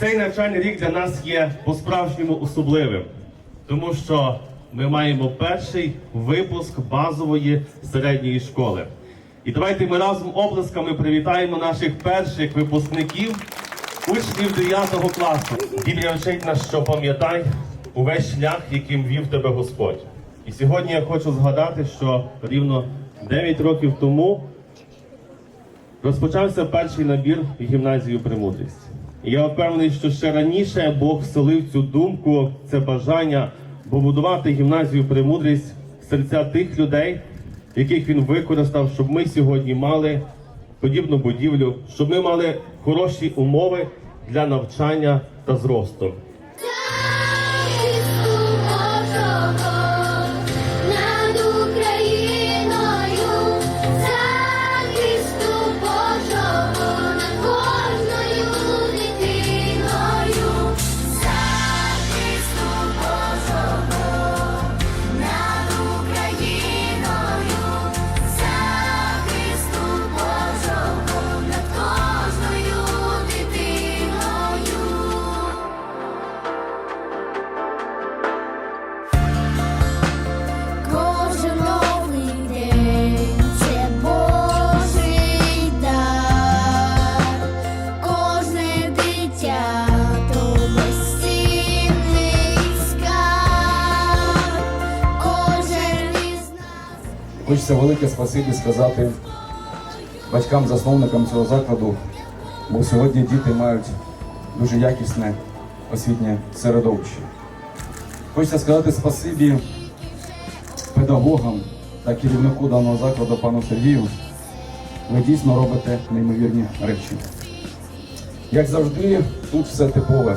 Цей навчальний рік для нас є по-справжньому особливим, тому що ми маємо перший випуск базової середньої школи. І давайте ми разом оплесками привітаємо наших перших випускників, учнів 9 класу. Біблія вчить нас, що пам'ятай увесь шлях, яким вів тебе Господь. І сьогодні я хочу згадати, що рівно 9 років тому Розпочався перший набір в гімназію Премудрість. Я впевнений, що ще раніше Бог вселив цю думку, це бажання побудувати гімназію Премудрість в серця тих людей, яких він використав, щоб ми сьогодні мали подібну будівлю, щоб ми мали хороші умови для навчання та зросту. Хочеться велике спасибі сказати батькам-засновникам цього закладу, бо сьогодні діти мають дуже якісне освітнє середовище. Хочеться сказати спасибі педагогам та керівнику даного закладу пану Сергію. Ви дійсно робите неймовірні речі. Як завжди, тут все типове.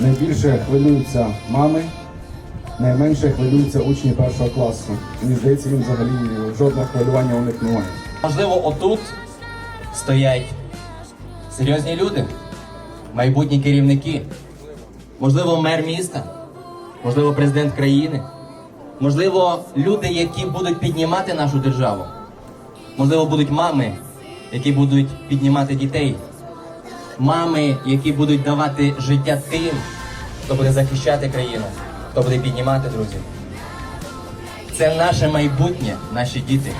Найбільше хвилюються мами, найменше хвилюються учні першого класу. Мені здається, їм взагалі жодного хвилювання у них немає. Можливо, отут стоять серйозні люди, майбутні керівники, можливо, мер міста, можливо, президент країни, можливо, люди, які будуть піднімати нашу державу, можливо, будуть мами, які будуть піднімати дітей, мами, які будуть давати життя тим, хто буде захищати країну, хто буде піднімати друзі. Це наше майбутнє, наші діти.